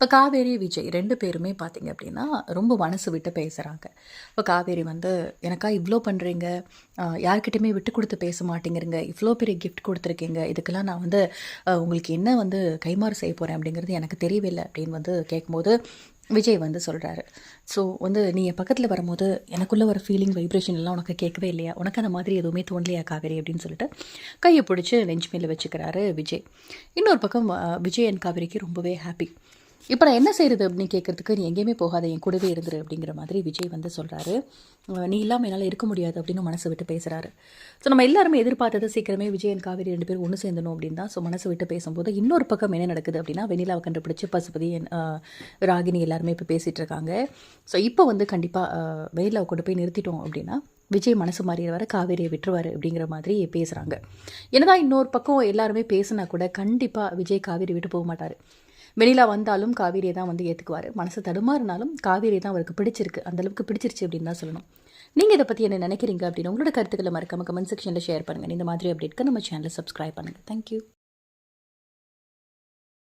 இப்போ காவேரி விஜய் ரெண்டு பேருமே பார்த்தீங்க அப்படின்னா ரொம்ப மனசு விட்டு பேசுகிறாங்க இப்போ காவேரி வந்து எனக்கா இவ்வளோ பண்ணுறீங்க யார்கிட்டையுமே விட்டு கொடுத்து பேச மாட்டேங்கிறீங்க. இவ்வளோ பெரிய கிஃப்ட் கொடுத்துருக்கீங்க. இதுக்கெல்லாம் நான் வந்து உங்களுக்கு என்ன வந்து கைமாறு செய்ய போகிறேன் அப்படிங்கிறது எனக்கு தெரியவில்லை. அப்படின்னு வந்து கேட்கும்போது விஜய் வந்து சொல்கிறாரு ஸோ வந்து நீ என் பக்கத்தில் வரும்போது எனக்குள்ளே ஒரு ஃபீலிங் வைப்ரேஷன் எல்லாம் உனக்கு கேட்கவே இல்லையா? உனக்கு அந்த மாதிரி எதுவுமே தோணலையா காவேரி? அப்படின்னு சொல்லிட்டு கையை பிடிச்சி நெஞ்சு மேலே வச்சுக்கிறாரு விஜய். இன்னொரு பக்கம் விஜய் அண்ட் காவேரிக்கு ரொம்பவே ஹாப்பி இப்போ நான் என்ன செய்கிறது அப்படின்னு கேட்குறதுக்கு நீ எங்கேயுமே போகாத என் கூடவே இருந்துரு அப்படிங்கிற மாதிரி விஜய் வந்து சொல்கிறாரு நீ இல்லாமல் என்னால் இருக்க முடியாது அப்படின்னு மனசை விட்டு பேசுகிறாரு ஸோ நம்ம எல்லாருமே எதிர்பார்த்தது சீக்கிரமே விஜய் அண்ட் காவேரி ரெண்டு பேரும் ஒன்று சேர்ந்தணும் அப்படின்னு தான். ஸோ மனசு விட்டு பேசும்போது இன்னொரு பக்கம் என்ன நடக்குது அப்படின்னா வெண்ணிலாவை கண்டுபிடிச்சி பசுபதி ராகினி எல்லாருமே இப்போ பேசிகிட்டு இருக்காங்க. ஸோ இப்போ வந்து கண்டிப்பாக வெண்ணிலாவை கொண்டு போய் நிறுத்திட்டோம் அப்படின்னா விஜய் மனசு மாறிய வர காவேரியை விட்டுருவார் அப்படிங்கிற மாதிரி பேசுகிறாங்க என்னதான் இன்னொரு பக்கம் எல்லாருமே பேசினா கூட கண்டிப்பாக விஜய் காவேரி விட்டு போக மாட்டார். வெளியில் வந்தாலும் காவேரியை தான் வந்து ஏற்றுக்குவார் மனசு தடுமாறினாலும் காவேரி தான் அவருக்கு பிடிச்சிருக்கு. அந்தளவுக்கு பிடிச்சிருச்சு அப்படின்னு தான் சொல்லணும். நீங்கள் இதை பற்றி என்ன நினைக்கிறீங்க அப்படின்னு உங்களோட கருத்துக்களை மறக்காம கமெண்ட் செக்ஷனில் ஷேர் பண்ணுங்கள் இந்த மாதிரி அப்டேட்க்கு நம்ம சேனலை சப்ஸ்கிரைப் பண்ணுங்கள் தேங்க்யூ